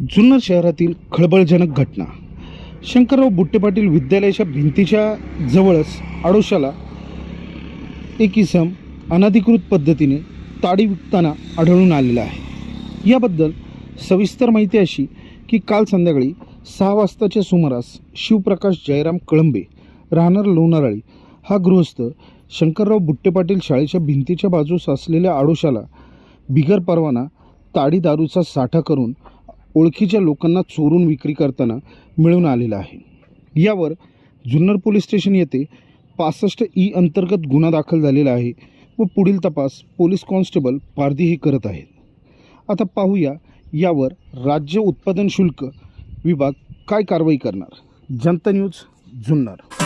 जुन्नर शहरातील खळबळजनक घटना. शंकरराव बुट्टे पाटील विद्यालयाच्या भिंतीच्या जवळच आडोशाला एक इसम अनधिकृत पद्धतीने ताडी विकताना आढळून आलेला आहे. याबद्दल सविस्तर माहिती अशी की काल संध्याकाळी सहा वाजताच्या सुमारास शिवप्रकाश जयराम कळंबे राहणार लोणारळी हा गृहस्थ शंकरराव बुट्टे पाटील शाळेच्या भिंतीच्या बाजूस असलेल्या आडोशाला बिगर परवाना ताडी दारूचा साठा करून ओळखीच्या लोकांना चोरून विक्री करताना मिळून आलेला आहे. यावर जुन्नर पोलीस स्टेशन येथे पासष्ट ई अंतर्गत गुन्हा दाखल झालेला आहे व पुढील तपास पोलीस कॉन्स्टेबल पारधी हे करत आहेत. आता पाहूया यावर राज्य उत्पादन शुल्क विभाग काय कारवाई करणार. जनता न्यूज जुन्नर.